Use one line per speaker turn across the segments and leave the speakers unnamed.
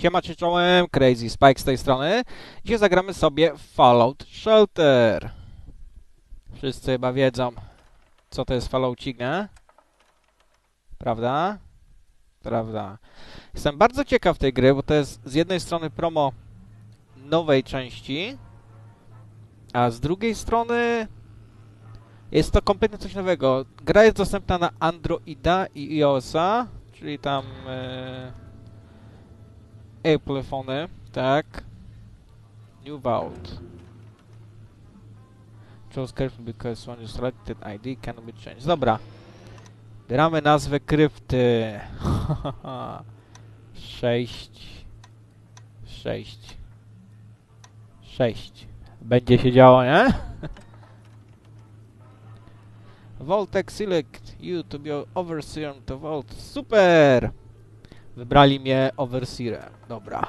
Siema czołem, Crazy Spike z tej strony. Dzisiaj zagramy sobie Fallout Shelter. Wszyscy chyba wiedzą, co to jest Falloutik, nie? Prawda? Prawda. Jestem bardzo ciekaw tej gry, bo to jest z jednej strony promo nowej części, a z drugiej strony jest to kompletnie coś nowego. Gra jest dostępna na Androida i iOS-a, czyli tam... Yy, Apple'fony, tak. New Vault. Chose carefully because when you selected ID cannot be changed. Dobra. Bieramy nazwę krypty. 6 6 6 Będzie się działo, nie? Voltec select you to be overseer to Vault. Super! Wybrali mnie overseerem. Dobra.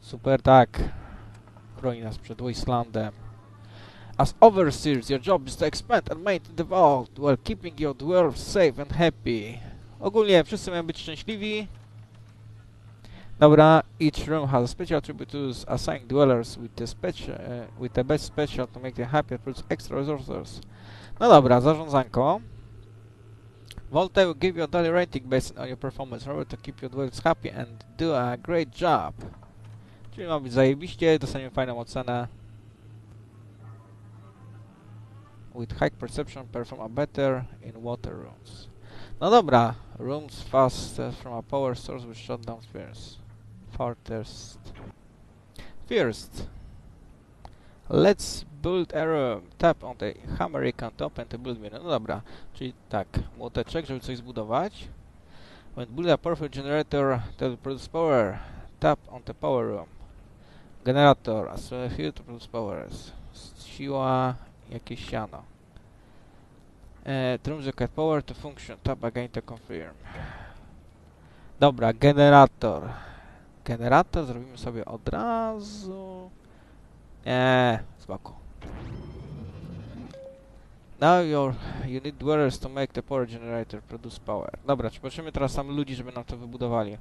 Super, tak. Chroni nas przed Wastelandem. As overseers, your job is to expand and maintain the vault while keeping your dwarves safe and happy. Ogólnie wszyscy mają być szczęśliwi. Dobra, each room has a special attributes assigned dwellers with the uh, with the best special to make them happy and produce extra resources. No dobra, zarządzanko. Volte will give you a daily rating based on your performance order to keep your dwellers happy and do a great job. Czyli ma być zajebiście, dostaniemy fajną ocenę. With high perception, perform a better in water rooms. No dobra, rooms fast uh, from a power source with shutdown fears. Farthest. First, let's build room. Tap on the hammer icon to open the build menu. No dobra, czyli tak, młoteczek, żeby coś zbudować. When build a powerful generator that produce power, tap on the power room. Generator, as well to produce power. Siła, jakieś siano. Rooms get power to function. Tap again to confirm. Dobra, generator. Generator zrobimy sobie od razu. Nie, z boku. Now you're, you need dwellers to make the power generator produce power. Dobra, czy potrzebujemy teraz tam ludzi, żeby nam to wybudowali.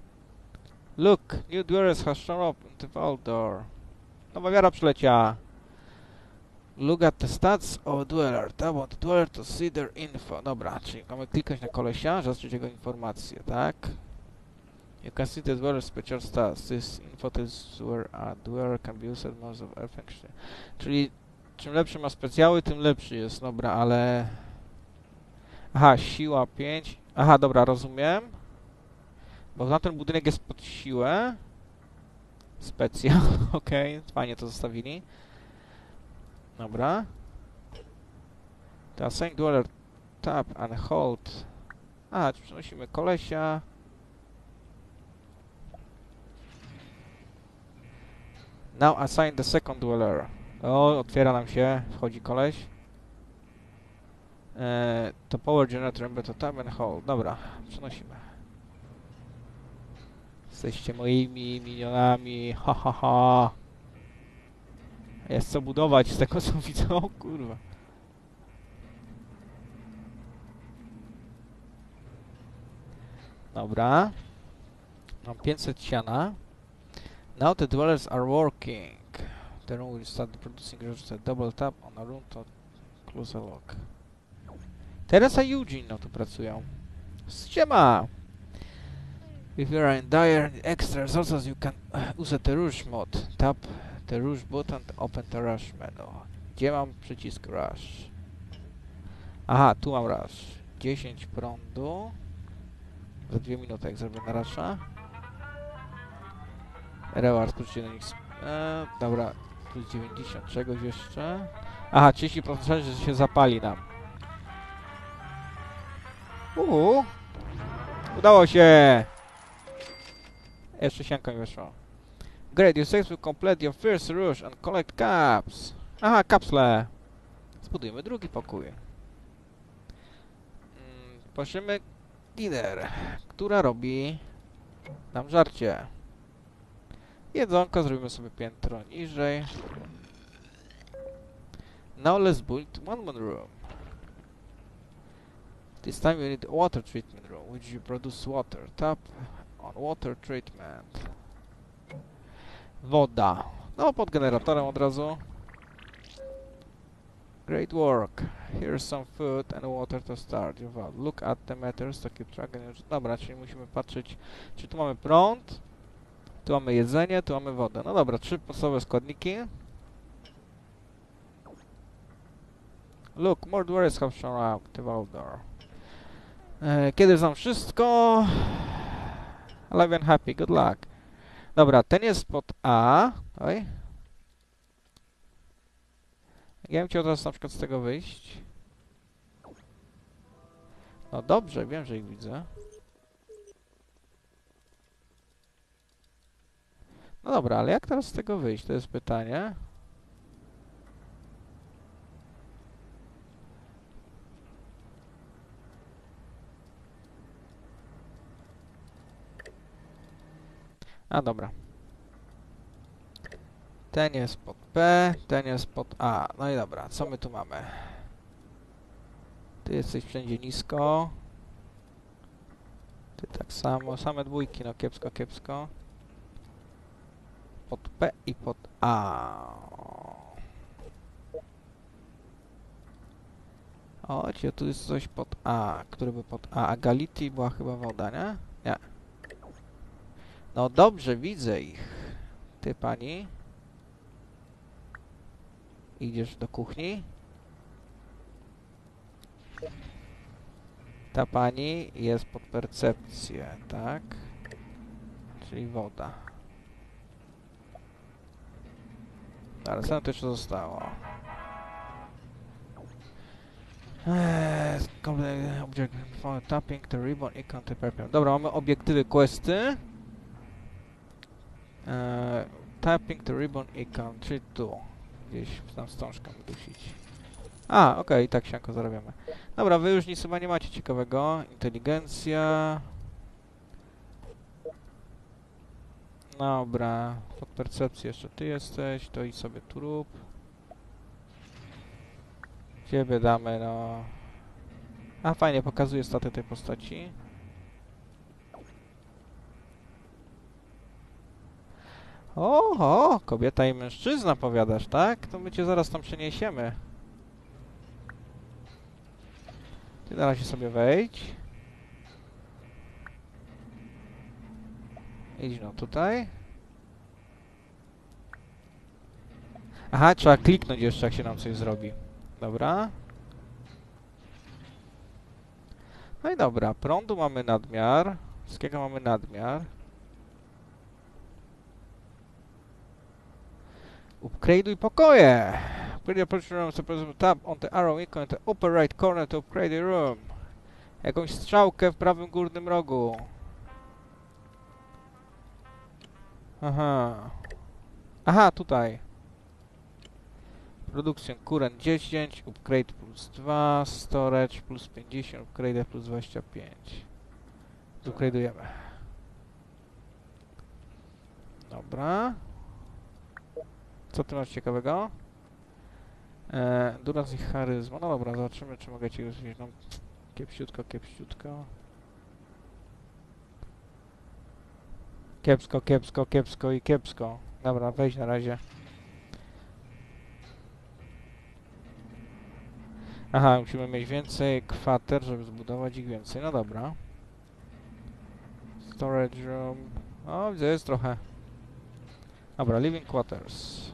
Look, new dwellers has shown up in the vault door. Nowa wiara przyleciała. Look at the stats of dweller. Tap on the dweller to see their info. Dobra, czyli mamy klikać na kolesia, żeby zobaczyć jego informacje, tak? You can see the dweller special stats. This info tells where a dweller can be used most of effect. Czyli czym lepszy ma specjały, tym lepszy jest. Dobra, ale... Aha, siła 5. Aha, dobra, rozumiem. Bo na ten budynek jest pod siłę. Specjal, okej, okay, fajnie to zostawili. Dobra. To assign dweller tap and hold. A, przenosimy kolesia. Now assign the second dweller. O, otwiera nam się, wchodzi koleś. Eee, to power generator, to tap and hold. Dobra, przenosimy. Jesteście moimi minionami, ha ha ha. Jest co budować z tego co widzę, o kurwa. Dobra. Mam 500 siana. Now the dwellers are working. The room will start producing resources. Double tap on a room to close a lock. Teresa i Eugene no tu pracują. Siema! If you are in dire extra resources, you can uh, use the rush mode. Tap the rush button to open the rush menu. Gdzie mam przycisk rush? Aha, tu mam rush. 10 prądu. Za 2 minuty jak zrobię na rusha. Reward, skróćcie na nich. E, dobra, plus 90 czegoś jeszcze. Aha, 30% szans, że się zapali nam. Uuu. Udało się! Jeszcze sianko mi wyszło. Great, you successfully complete your first rush and collect caps. Aha, kapsle. Zbudujemy drugi pokój. Mm, Prosimy lider, która robi nam żarcie. Jedzonko zrobimy sobie piętro niżej. Now let's build one more room. This time you need water treatment room, which you produce water. Tap on water treatment. Woda. No, pod generatorem od razu. Great work. Here's some food and water to start. Look at the meters to keep track. Dobra, czyli musimy patrzeć, czy tu mamy prąd, tu mamy jedzenie, tu mamy wodę. No dobra, trzy podstawowe składniki. Look, more dwarves have shown up. The Valdor. E, Kiedy znam wszystko... Alive and happy, good luck. Dobra, ten jest pod A. Oj. Ja bym chciał teraz na przykład z tego wyjść. No dobrze, wiem, że ich widzę. No dobra, ale jak teraz z tego wyjść? To jest pytanie. A dobra. Ten jest pod P, ten jest pod A. No i dobra, co my tu mamy? Ty jesteś wszędzie nisko. Ty tak samo, same dwójki, no kiepsko, kiepsko. Pod P i pod A. O, tu jest coś pod A. Który by pod A? A Galiti była chyba woda, nie? Nie. No dobrze, widzę ich. Ty pani. Idziesz do kuchni. Ta pani jest pod percepcję, tak? Czyli woda. Ale co to jeszcze zostało? Eee, object tapping the ribbon icon to prepare. Dobra, mamy obiektywy questy. Eee, tapping the ribbon icon, czyli tu. Gdzieś tam wstążkę dusić. A, okej, tak sianko zarabiamy. Dobra, wy już nic chyba nie macie ciekawego. Inteligencja. Dobra, pod percepcję jeszcze ty jesteś, to i sobie tu rób. Ciebie damy, no... A, fajnie, pokazuje staty tej postaci. O, o, kobieta i mężczyzna powiadasz, tak? To my cię zaraz tam przeniesiemy. Ty na razie sobie wejdź. Idź no tutaj. Aha, trzeba kliknąć jeszcze, jak się nam coś zrobi. Dobra. No i dobra, prądu mamy nadmiar. Wszystkiego mamy nadmiar. Upgrade'uj pokoje! Upgrade portion room, so tab on the arrow icon the upper right corner to upgrade your room. Jakąś strzałkę w prawym górnym rogu. Aha. Aha, tutaj. Produkcja current 10, upgrade plus 2, storage plus 50, upgrade plus 25. Upgrade'ujemy. Dobra. Co ty masz ciekawego? E, Duras i charyzma. No dobra, zobaczymy, czy mogę ci już wziąć. No, kiepsiutko, kiepsiutko. Kiepsko, kiepsko, kiepsko i kiepsko. Dobra, wejdź na razie. Aha, musimy mieć więcej kwater, żeby zbudować ich więcej. No dobra. Storage room. O, widzę, jest trochę. Dobra, living quarters.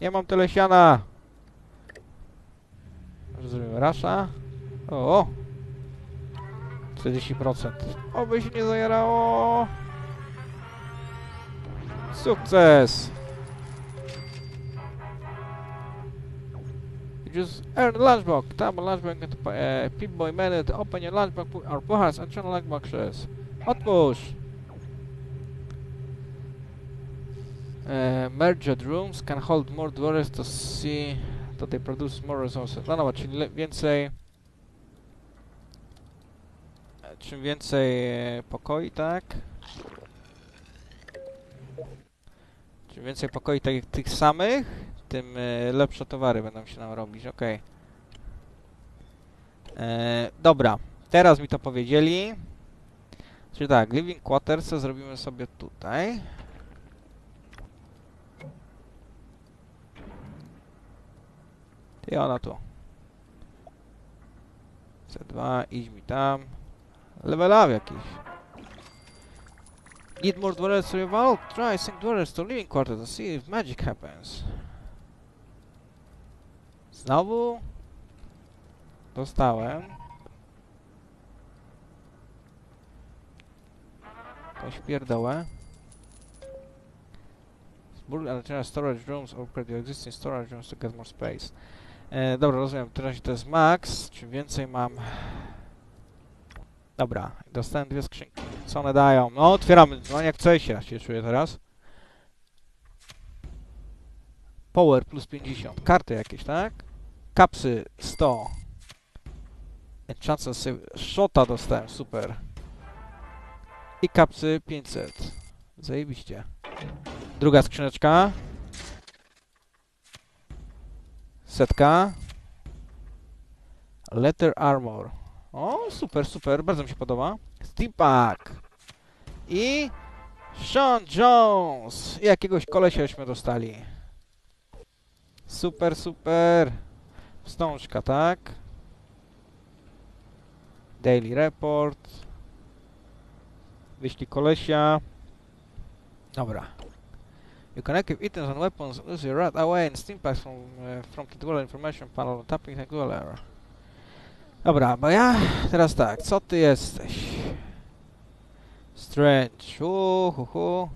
Nie mam tyle siana! Zrobimy rasza? O! o. 40%. Oby się nie zajarało! Sukces! You just earn a lunchbox. Tap on lunchbox and uh, Pip-Boy menu to open your lunchbox or puchars and turn lunchboxes. Otwórz! Uh, merged rooms can hold more dwellers to see that they produce more resources. No czyli więcej... Czym więcej pokoi, tak? Czym więcej pokoi tak, tych samych, tym e, lepsze towary będą się nam robić, okej. E, dobra, Teraz mi to powiedzieli. Czyli tak, living quarters zrobimy sobie tutaj. I ona tu. C2, idź mi tam. Level up jakiś. Need more dwellers to evolve? Try send dwellers to living quarters to see if magic happens. Znowu? Dostałem. Jakąś pierdołę. Build additional storage rooms or upgrade your existing storage rooms to get more space. E, dobra, rozumiem. Teraz to jest max. Czym więcej mam... Dobra, dostałem dwie skrzynki. Co one dają? No, otwieramy. No, jak coś ja się czuję teraz. Power plus 50. Karty jakieś, tak? Kapsy 100. Enchanted Save. Shota dostałem, super. I kapsy 500. Zajebiście. Druga skrzyneczka. Setka. Letter Armor. O, super, super, bardzo mi się podoba. Steampack. I Sean Jones. I jakiegoś kolesiośmy dostali. Super, super. Wstążka, tak? Daily Report. Wyślij kolesia. Dobra. You can equip items and weapons easily right away in steam packs from, uh, from the dweller information panel tapping the dweller. Dobra, bo ja teraz tak, co ty jesteś? Strange, hu, hu, hu.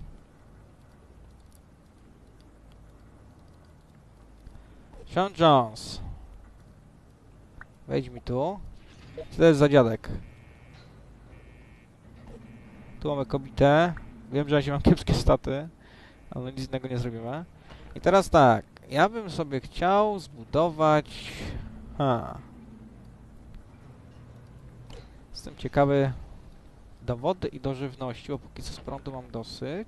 Sean Jones. Wejdź mi tu. Co to jest za dziadek? Tu mamy kobietę. Wiem, że ja się mam kiepskie staty, ale nic innego nie zrobimy. I teraz tak, ja bym sobie chciał zbudować... Ha. Jestem ciekawy do wody i do żywności, bo póki co z prądu mam dosyć.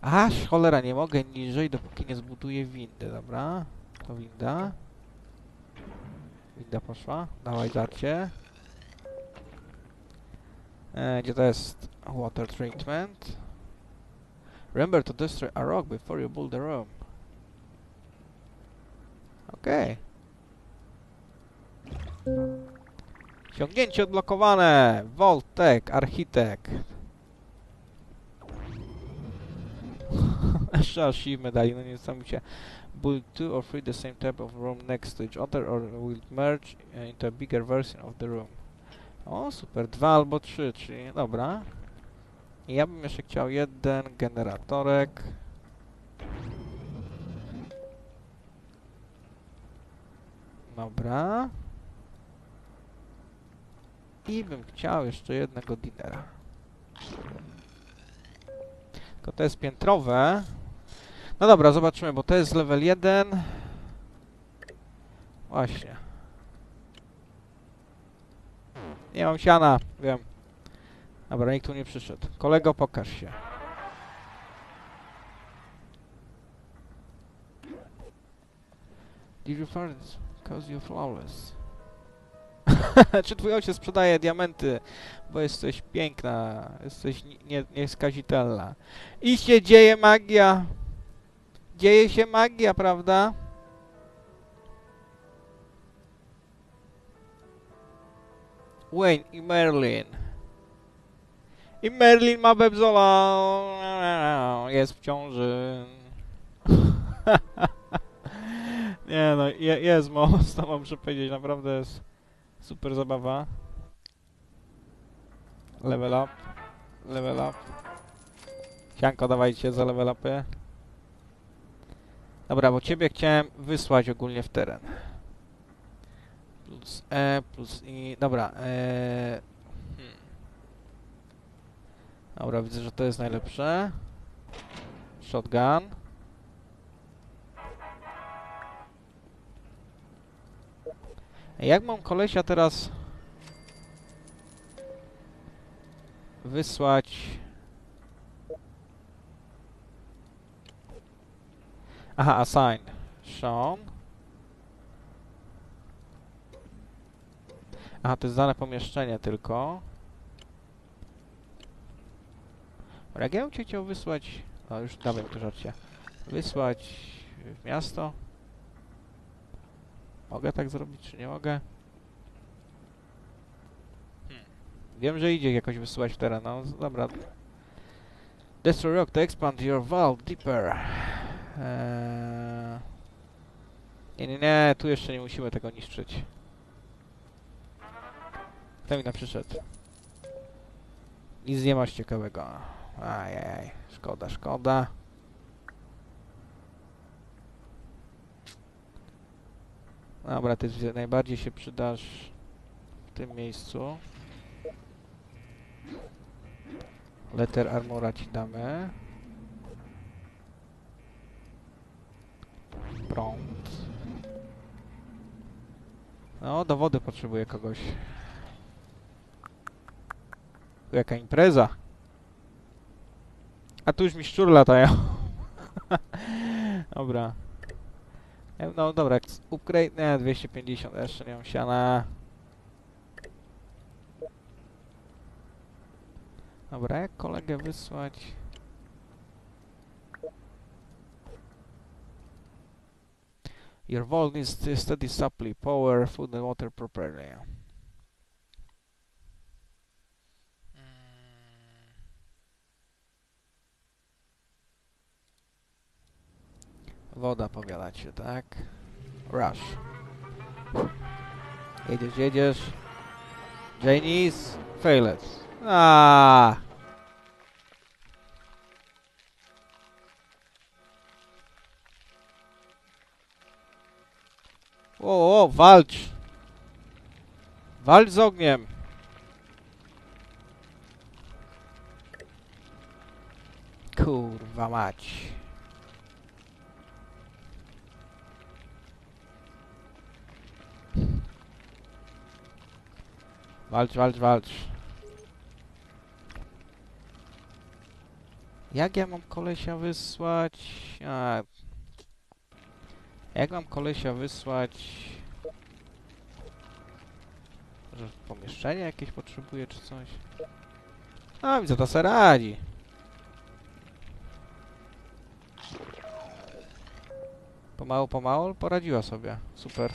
Aż cholera, nie mogę niżej, dopóki nie zbuduję windy, dobra? To winda. Winda poszła. Dawaj, darcie. E, gdzie to jest water treatment? Remember to destroy a rock before you build a room. Okej. Ciągnięcie odblokowane! Voltec, Architekt. Jeszcze achievement dali, no niesamowicie. Build two or three the same type of room next to each other or will merge into a bigger version of the room. O, super, dwa albo trzy, czyli dobra. Ja bym jeszcze chciał jeden generatorek. Dobra. I bym chciał jeszcze jednego dinera. Tylko to jest piętrowe. No dobra, zobaczymy, bo to jest level 1. Właśnie. Nie mam siana, wiem. Dobra, nikt tu nie przyszedł. Kolego, pokaż się. Did you find it? Cause you're flawless. Czy twój ojciec sprzedaje diamenty? Bo jesteś piękna, jesteś ni- nie, nieskazitelna. I się dzieje magia. Dzieje się magia, prawda? Wayne i Merlin. I Merlin ma bebzola. Jest w ciąży. Nie no, je, jest mocno, muszę powiedzieć, naprawdę jest super zabawa. Level up. Level up. Sianko, dawajcie za level upy. Dobra, bo ciebie chciałem wysłać ogólnie w teren. Plus E, plus I... Dobra, e... Hmm. Dobra, widzę, że to jest najlepsze. Shotgun. Jak mam kolesia teraz wysłać... Aha, assign. Sean. Aha, to jest dane pomieszczenie tylko. Jak ja bym cię chciał wysłać... O, już dawaj to żarcie. Wysłać w miasto. Mogę tak zrobić, czy nie mogę? Hmm. Wiem, że idzie jakoś wysyłać w teren, no dobra. Destroy rock to expand your valve deeper. Eee... Nie, nie, nie, tu jeszcze nie musimy tego niszczyć. Kto mi tam przyszedł? Nic nie masz ciekawego. Ajaj, szkoda, szkoda. Dobra, ty najbardziej się przydasz w tym miejscu. Letter armora ci damy. Prąd. No, do wody potrzebuję kogoś. Jaka impreza. A tu już mi szczur latają. dobra. No dobra, upgrade, nie, 250, jeszcze nie mam siana. Dobra, jak kolegę wysłać? Your vault needs to steady supply, power, food and water properly. Woda powiadacie, tak? Rush. Jedziesz, jedziesz. Janice, fail it. Aaaa! O, o, walcz! Walcz z ogniem! Kurwa mać. Walcz, walcz, walcz. Jak ja mam kolesia wysłać? A, jak mam kolesia wysłać? Może pomieszczenie jakieś potrzebuje czy coś? A, widzę, to se radzi. Pomału, pomału, poradziła sobie. Super.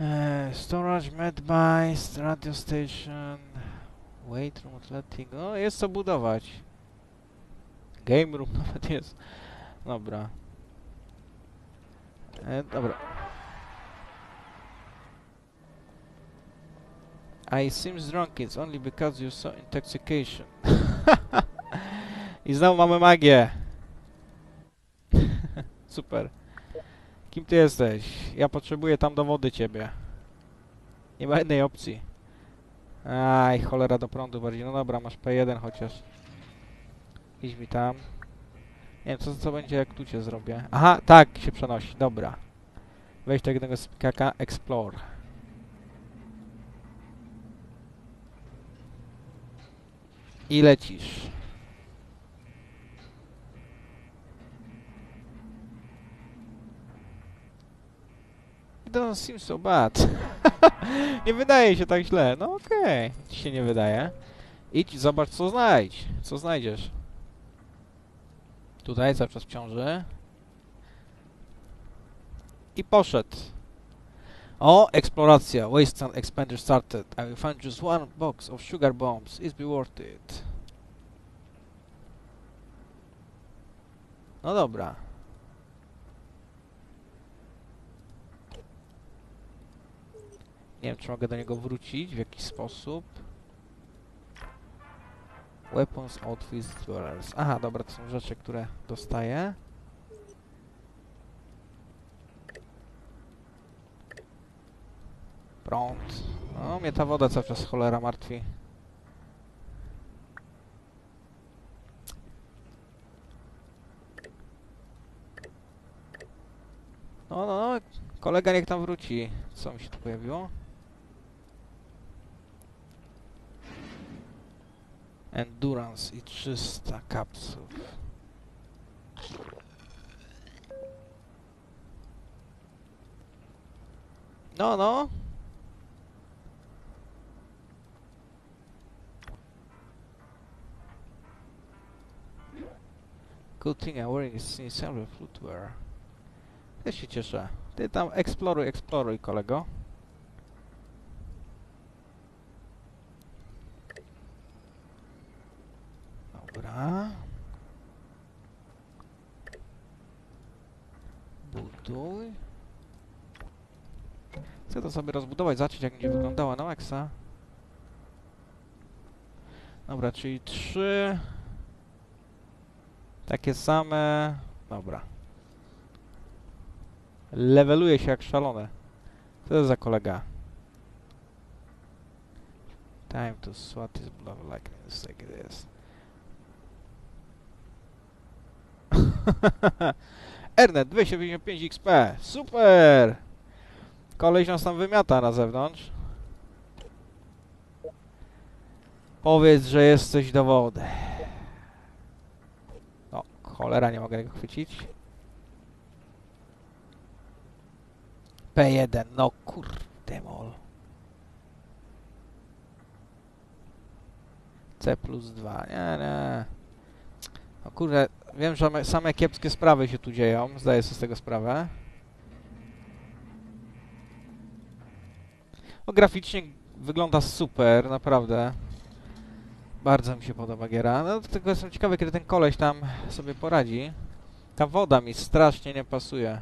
Eee, storage, medbase, radio station, wait room, athletic. O, jest co budować. Game room nawet jest. Dobra. E, dobra. I seems drunk, it's only because you saw intoxication. I znowu mamy magię. Super. Kim ty jesteś? Ja potrzebuję tam do wody ciebie. Nie ma jednej opcji. Aj, cholera do prądu bardziej. No dobra, masz P1 chociaż. Idź mi tam. Nie wiem, co, co będzie jak tu cię zrobię. Aha, tak się przenosi, dobra. Weź do jednego spikaka, explore. I lecisz. Seem so bad. nie wydaje się tak źle. No okej, ci się nie wydaje. Idź, zobacz co znajdź. Co znajdziesz. Tutaj cały czas ciąży. I poszedł. O, eksploracja. Wasteland expander started. I will find just one box of sugar bombs. It's be worth it. No dobra. Nie wiem, czy mogę do niego wrócić w jakiś sposób. Weapons, outfits, dwellers. Aha, dobra, to są rzeczy, które dostaję. Prąd. No, mnie ta woda cały czas cholera martwi. No, no, no, kolega niech tam wróci. Co mi się tu pojawiło? Endurance i 300 kapsów. No, no. Good thing I'm wearing is in footwear. Też się cieszę. Ty tam eksploruj, eksploruj, kolego. Dobra. Buduj. Chcę to sobie rozbudować, zobaczyć jak będzie wyglądała na maksa. Dobra, czyli trzy takie same. Dobra. Leveluje się jak szalone. Co to za kolega? Time to swat is blood like this like it is. Ernet 295 XP. Super! Koleś nas tam wymiata na zewnątrz. Powiedz, że jesteś dowody. O, cholera, nie mogę go chwycić. P1, no kurde mol. C plus 2, nie, nie. No kurde, wiem, że me- same kiepskie sprawy się tu dzieją, zdaję sobie z tego sprawę. No graficznie wygląda super, naprawdę. Bardzo mi się podoba giera. No tylko jestem ciekawy, kiedy ten koleś tam sobie poradzi. Ta woda mi strasznie nie pasuje.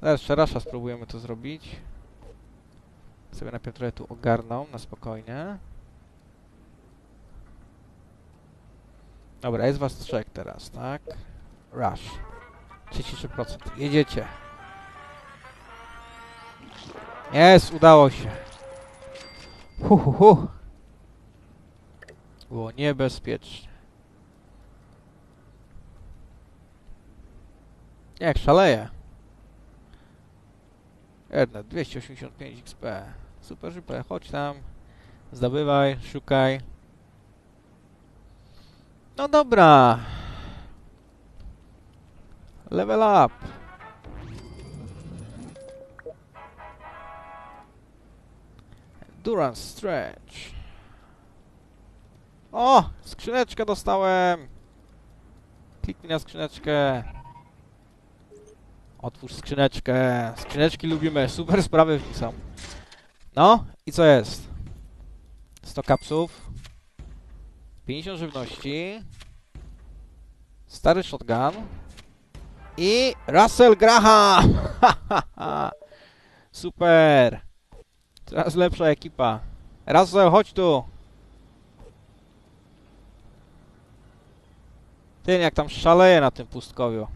Zaraz jeszcze rasza spróbujemy to zrobić. Sobie najpierw trochę tu ogarną, na spokojnie. Dobra, jest was trzech teraz, tak? Rush. 33%. Jedziecie. Jest, udało się. Hu, hu, hu. Było niebezpiecznie. Jak szaleje. Jedna, 285 XP. Super, super, chodź tam. Zdobywaj, szukaj. No dobra. Level up. Endurance stretch. O! Skrzyneczkę dostałem! Kliknij na skrzyneczkę. Otwórz skrzyneczkę. Skrzyneczki lubimy. Super sprawy w nich są. No i co jest? 100 kapsów. 50 żywności. Stary shotgun. I Russell Graham! Super! Teraz lepsza ekipa. Russell, chodź tu! Ty, jak tam szaleje na tym pustkowiu.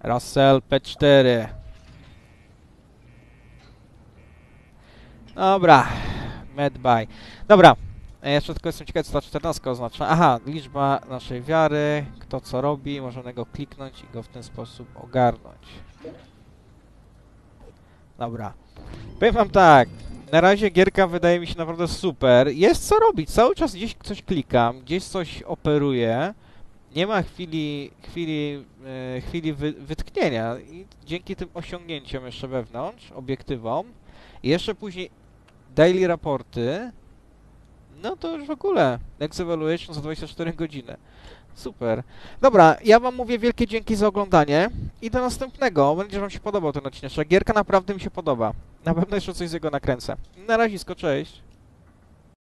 Russell P4. Dobra. Medbuy. Dobra. Jeszcze tylko jestem ciekaw, co ta 14 oznacza. Aha, liczba naszej wiary, kto co robi, możemy go kliknąć i go w ten sposób ogarnąć. Dobra. Powiem wam tak, na razie gierka wydaje mi się naprawdę super. Jest co robić, cały czas gdzieś coś klikam, gdzieś coś operuję. Nie ma chwili, chwili, e, chwili wy, wytknienia i dzięki tym osiągnięciom jeszcze wewnątrz, obiektywom i jeszcze później daily raporty, no to już w ogóle Next Evaluation za 24 godziny. Super. Dobra, ja wam mówię wielkie dzięki za oglądanie i do następnego. Mam nadzieję, że wam się podobał ten odcinek. Gierka naprawdę mi się podoba. Na pewno jeszcze coś z jego nakręcę. Na razie, cześć.